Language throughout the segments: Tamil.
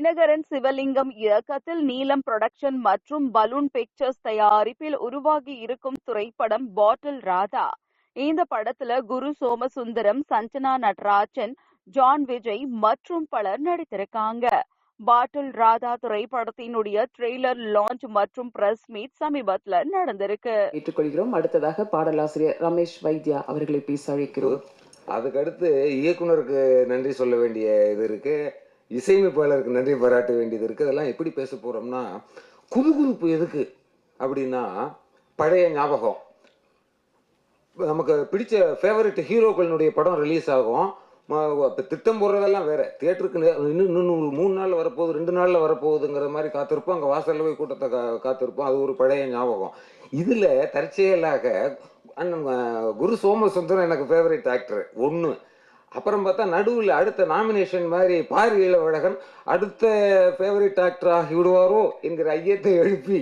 தினகரன் சிவலிங்கம் இயக்கத்தில் நீலம் புரொடக்ஷன் மற்றும் பலூன் பிக்சர்ஸ் தயாரிப்பில் உருவாகி இருக்கும் திரைப்படம் பாட்டில் ராதா. இந்த படத்துல குரு சோமசுந்தரம் சஞ்சனா நடராஜன் ஜான் விஜய் மற்றும் பலர் நடித்திருக்காங்க. பாட்டில் ராதா திரைப்படத்தினுடைய ட்ரெய்லர் லான்ச் மற்றும் பிரஸ் மீட் சமீபத்துல நடந்திருக்கு. ஏற்றுக்கொள்கிறோம். அடுத்ததாக பாடலாசிரியர் ரமேஷ் வைத்யா அவர்களை பேச அழைக்கிறோம். அதுக்கடுத்து இயக்குனருக்கு நன்றி சொல்ல வேண்டிய இது இருக்கு. இசையமைப்பாளருக்கு நன்றி பாராட்ட வேண்டியது இருக்குது அதெல்லாம் எப்படி பேச போகிறோம்னா குதுகுதுப்பு எதுக்கு அப்படின்னா பழைய ஞாபகம். நமக்கு பிடிச்ச ஃபேவரட் ஹீரோக்களினுடைய படம் ரிலீஸ் ஆகும். இப்போ திட்டம் போடுறதெல்லாம் வேறு. தியேட்டருக்கு இன்னும் இன்னும் ஒரு மூணு நாள் வரப்போகுது ரெண்டு நாளில் வரப்போகுதுங்கிற மாதிரி காத்திருப்போம். அங்கே வாசலில் போய் கூட்டத்தை கா காத்திருப்போம். அது ஒரு பழைய ஞாபகம். இதில் தற்செயலாக அண்ணன் குரு சோமசுந்தரம் எனக்கு ஃபேவரட் ஆக்டர் ஒன்று அப்புறம் பார்த்தா நடுவில் அடுத்த நாமினேஷன் மாதிரி பாரி இளவழகன் அடுத்த ஃபேவரட் ஆக்டர் ஆகி விடுவாரோ என்கிற ஐயத்தை எழுப்பி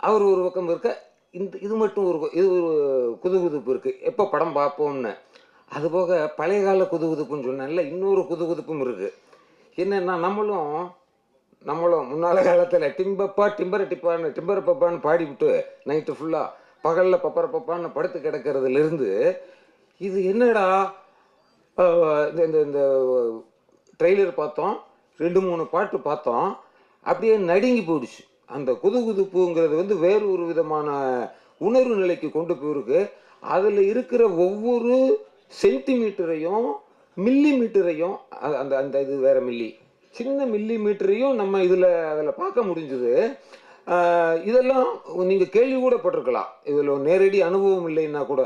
அவர் ஒரு பக்கம் இருக்க இந்த இது மட்டும் ஒரு இது ஒரு குதுகுதுப்பு இருக்குது எப்போ படம் பார்ப்போம்னு. அதுபோக பழைய கால குதுகுதுப்புன்னு சொன்னேன்ல இன்னொரு குதுகுதுப்பும் இருக்குது என்னென்னா நம்மளும் நம்மளும் முன்னால காலத்தில் டிம்பப்பா டிம்பர டிப்பான்னு டிம்பர பப்பான்னு பாடிவிட்டு நைட்டு ஃபுல்லாக பகலில் பப்பர பப்பான்னு படுத்து கிடக்கிறதுலேருந்து இது என்னடா இந்த இந்த இந்த ட்ரெய்லர் பார்த்தோம். ரெண்டு மூணு பாட்டு பார்த்தோம். அப்படியே நடுங்கி போயிடுச்சு. அந்த குதுகுதுப்புங்கிறது வந்து வேறு ஒரு விதமான உணர்வு நிலைக்கு கொண்டு போயிருக்கு. அதில் இருக்கிற ஒவ்வொரு சென்டிமீட்டரையும் மில்லி மீட்டரையும் அந்த அந்த இது வேற மில்லி சின்ன மில்லி மீட்டரையும் நம்ம இதில் அதில் பார்க்க முடிஞ்சுது. இதெல்லாம் நீங்கள் கேள்வி கூட பட்டிருக்கலாம். இதில் நேரடி அனுபவம் இல்லைன்னா கூட.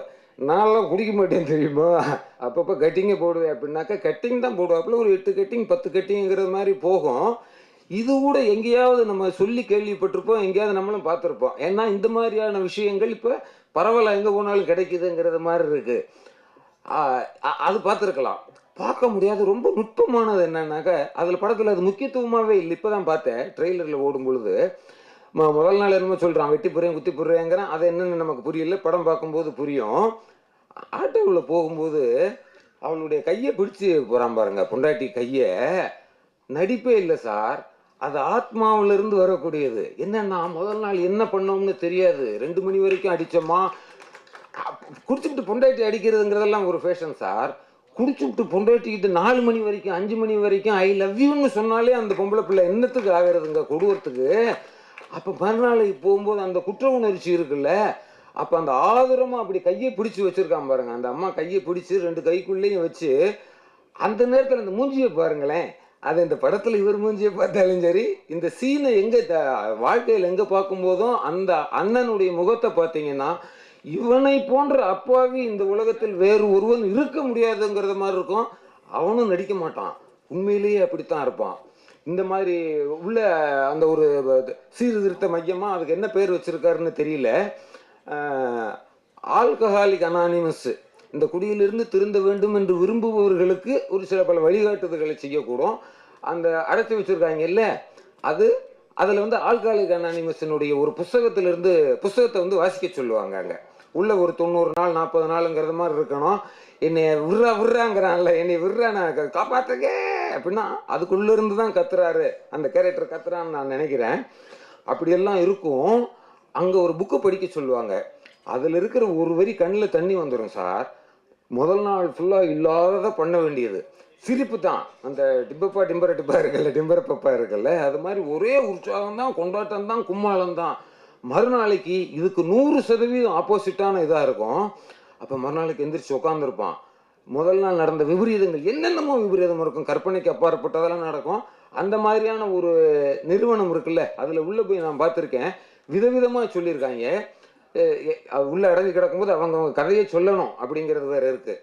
நான்லாம் குடிக்க மாட்டேன் தெரியுமா? அப்பப்போ கட்டிங்கே போடுவேன் அப்படின்னாக்கா கட்டிங் தான் போடுவாப்புல ஒரு எட்டு கட்டிங் பத்து கட்டிங்கிற மாதிரி போகும். இது கூட எங்கேயாவது நம்ம சொல்லி கேள்விப்பட்டிருப்போம் எங்கேயாவது நம்மளும் பார்த்துருப்போம். ஏன்னா இந்த மாதிரியான விஷயங்கள் இப்போ பரவாயில்ல எங்கே போனாலும் கிடைக்குதுங்கிறது மாதிரி இருக்கு. அது பார்த்துருக்கலாம். பார்க்க முடியாத. ரொம்ப நுட்பமானது என்னன்னாக்கா அதில் படத்தில் அது முக்கியத்துவமாகவே இல்லை. இப்போ தான் பார்த்தேன் ட்ரெய்லரில் ஓடும் பொழுது முதல் நாள் என்னமோ சொல்கிறான் வெட்டி போடுறேன் குத்தி போடுறேங்கிறான். அது என்னென்னு நமக்கு புரியல. படம் பார்க்கும்போது புரியும். ஆட்டோவில் போகும்போது அவளுடைய கையை பிடிச்சு போகிறான் பாருங்க. பொண்டாட்டி கையை. நடிப்பே இல்லை சார். அது ஆத்மாவிலிருந்து வரக்கூடியது. என்னன்னா முதல் நாள் என்ன பண்ணோம்னு தெரியாது. ரெண்டு மணி வரைக்கும் அடித்தோமா குடிச்சுட்டு பொண்டாட்டி அடிக்கிறதுங்கிறதெல்லாம் ஒரு ஃபேஷன் சார். குடிச்சுட்டு பொண்டாட்டிக்கிட்டு நாலு மணி வரைக்கும் அஞ்சு மணி வரைக்கும் ஐ லவ் யூன்னு சொன்னாலே அந்த பொம்பளை பிள்ளை என்னத்துக்கு ஆகிறதுங்க? கொடுவறதுக்கு அப்போ மறுநாளைக்கு போகும்போது அந்த குற்ற உணர்ச்சி இருக்குல்ல? அப்போ அந்த ஆதரமாக அப்படி கையை பிடிச்சி வச்சுருக்கான் பாருங்கள் அந்த அம்மா கையை பிடிச்சி ரெண்டு கைக்குள்ளேயும் வச்சு அந்த நேரத்தில் அந்த மூஞ்சியை பாருங்களேன். அது இந்த படத்தில் இவர் மூஞ்சியை பார்த்தாலும் சரி இந்த சீனை எங்கே வாழ்க்கையில் எங்கே பார்க்கும்போதும் அந்த அண்ணனுடைய முகத்தை பார்த்தீங்கன்னா இவனை போன்ற அப்பாவி இந்த உலகத்தில் வேறு ஒருவன் இருக்க முடியாதுங்கிறத மாதிரி இருக்கும். அவனும் நடிக்க மாட்டான். உண்மையிலேயே அப்படித்தான் இருப்பான். இந்த மாதிரி உள்ள அந்த ஒரு சீர்திருத்த மையமாக அதுக்கு என்ன பேர் வச்சிருக்காருன்னு தெரியல. Alcoholic anonymous. இந்த குடியிலிருந்து திருந்த வேண்டும் என்று விரும்புபவர்களுக்கு ஒரு சில பல வழிகாட்டுதல்களை செய்யக்கூடும். அந்த அடைச்சி வச்சிருக்காங்கல்ல அது அதில் வந்து ஆல்கஹாலிக் அனானிமஸினுடைய ஒரு புஸ்தகத்திலிருந்து புஸ்தகத்தை வந்து வாசிக்க சொல்லுவாங்க அங்கே உள்ள ஒரு தொண்ணூறு நாள் நாற்பது நாளுங்கிறது மாதிரி இருக்கணும். என்னை விட்றா விட்றாங்கிறான்ல என்னை விட்றா நான் கா- அப்படின்னா அதுக்குள்ளேருந்து தான் கத்துறாரு. அந்த கேரக்டர் கத்துறான்னு நான் நினைக்கிறேன். அப்படியெல்லாம் இருக்கும். அங்கே ஒரு புக்கு படிக்க சொல்லுவாங்க. அதில் இருக்கிற ஒரு வரி கண்ணில் தண்ணி வந்துடும் சார். முதல் நாள் ஃபுல்லாக இல்லாததை பண்ண வேண்டியது. சிரிப்பு தான். அந்த டிம்பப்பா டிம்பர டிப்பா இருக்குல்ல டிம்பர பப்பா இருக்குல்ல அது மாதிரி ஒரே உற்சாகம் தான் கொண்டாட்டம் தான் கும்மாளம் தான். மறுநாளைக்கு இதுக்கு நூறு சதவீதம் ஆப்போசிட்டான இதாக இருக்கும். அப்போ மறுநாளைக்கு எந்திரிச்சு உட்காந்துருப்பான் முதல் நாள் நடந்த விபரீதங்கள் என்னென்னமோ விபரீதம் இருக்கும். கற்பனைக்கு அப்பாற்பட்டதெல்லாம் நடக்கும். அந்த மாதிரியான ஒரு நிறுவனம் இருக்குல்ல அதில் உள்ளே போய் நான் பார்த்துருக்கேன். விதவிதமாக சொல்லியிருக்காங்க. உள்ள அடங்கி கிடக்கும்போது அவங்க அவங்க கதையை சொல்லணும் அப்படிங்கிறது வேற இருக்கு.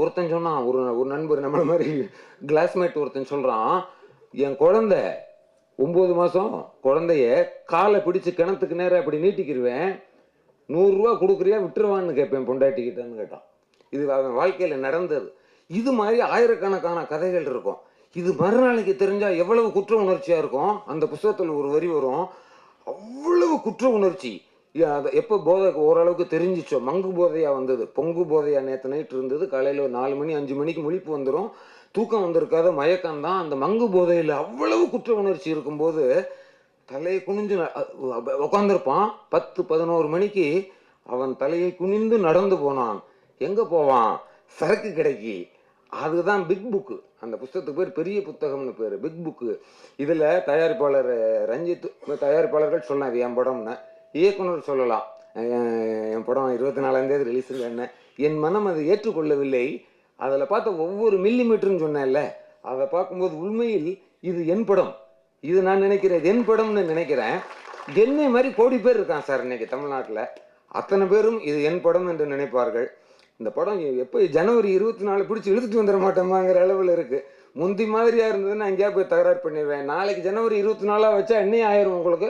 ஒருத்தன் சொன்னான் ஒரு ஒரு நண்பர் நம்மள மாதிரி கிளாஸ்மேட் ஒருத்தன் சொல்றான் என் குழந்தை ஒம்பது மாதம் குழந்தைய காலை பிடிச்சு கிணத்துக்கு நேரம் அப்படி நீட்டிக்கிடுவேன் நூறுரூவா கொடுக்குறியா விட்டுருவான்னு கேட்பேன் பொண்டாட்டிக்கிட்டேன்னு கேட்டான். இது அவன் வாழ்க்கையில் நடந்தது. இது மாதிரி ஆயிரக்கணக்கான கதைகள் இருக்கும். இது மறுநாளைக்கு தெரிஞ்சால் எவ்வளவு குற்ற உணர்ச்சியாக இருக்கும்? அந்த புஸ்தகத்தில் ஒரு வரி வரும். அவ்வளவு குற்ற உணர்ச்சி. எப்போ போதை ஓரளவுக்கு தெரிஞ்சிச்சோ மங்கு போதையாக வந்தது. பொங்கு போதையாக நேற்று நைட் இருந்தது. காலையில் ஒரு நாலு மணி அஞ்சு மணிக்கு முழிப்பு வந்துடும் தூக்கம் வந்திருக்காத மயக்கம் தான் அந்த மங்கு போதையில் அவ்வளவு குற்ற உணர்ச்சி இருக்கும்போது தலையை குனிஞ்சு உட்காந்துருப்பான் பத்து பதினோரு மணிக்கு அவன் தலையை குனிந்து நடந்து போனான். எங்கே போவான்? சரக்கு கிடைக்கி. அதுதான் பிக் புக்கு அந்த புஸ்தகத்துக்கு பேர் பெரிய புத்தகம்னு பேர் பிக் புக்கு இதில் தயாரிப்பாளர் ரஞ்சித் தயாரிப்பாளர்கள் சொல்லலாம் என் படம்னு. இயக்குனர் சொல்லலாம் என் படம் இருபத்தி நாலாந்தேதி ரிலீஸ் என்ன. என் மனம் அதை ஏற்றுக்கொள்ளவில்லை. அதில் பார்த்த ஒவ்வொரு மில்லிமீட்டர்னு சொன்னேன்ல அதை பார்க்கும்போது உண்மையில் இது என் படம். இது நான் நினைக்கிறேன் என் படம்னு நினைக்கிறேன். என்னை மாதிரி கோடி பேர் இருக்கான் சார் இன்னைக்கு தமிழ்நாட்டில். அத்தனை பேரும் இது என் படம் என்று நினைப்பார்கள். இந்த படம் எப்போ ஜனவரி இருபத்தி நாலு பிடிச்சி இழுத்துட்டு வந்துட மாட்டோமாங்கிற அளவில் இருக்குது முந்தி மாதிரியாக இருந்ததுன்னா எங்கேயா போய் தகராறு பண்ணிடுவேன். நாளைக்கு ஜனவரி இருபத்தி நாலா வச்சா என்னையே ஆயிரும் உங்களுக்கு?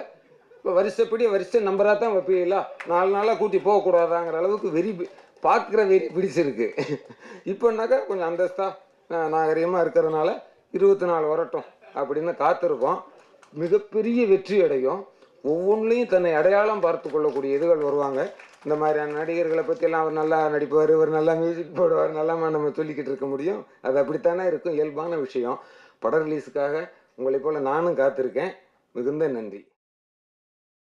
இப்போ வருஷப்படி வருஷ நம்பராக தான் வைப்பீங்களா? நாலு நாளாக கூட்டி போகக்கூடாதாங்கிற அளவுக்கு வெறி பார்க்குற வெறி பிடிச்சிருக்கு. இப்போனாக்கா கொஞ்சம் அந்தஸ்தாக நாகரிகமாக இருக்கிறதுனால இருபத்தி நாலு வரட்டும் அப்படின்னு காத்திருக்கோம். மிகப்பெரிய வெற்றி அடையும். ஒவ்வொன்றிலையும் தன்னை அடையாளம் பார்த்து கொள்ளக்கூடிய இதுகள் வருவாங்க. இந்த மாதிரியான நடிகர்களை பற்றியெல்லாம் அவர் நல்லா நடிப்பார் இவர் நல்லா மியூசிக் போடுவார் நல்லா நம்ம சொல்லிக்கிட்டு இருக்க முடியும். அது அப்படித்தானே இருக்கும். இயல்பான விஷயம். பட ரிலீஸுக்காக உங்களைப் போல் நானும் காத்திருக்கேன். மிகுந்த நன்றி.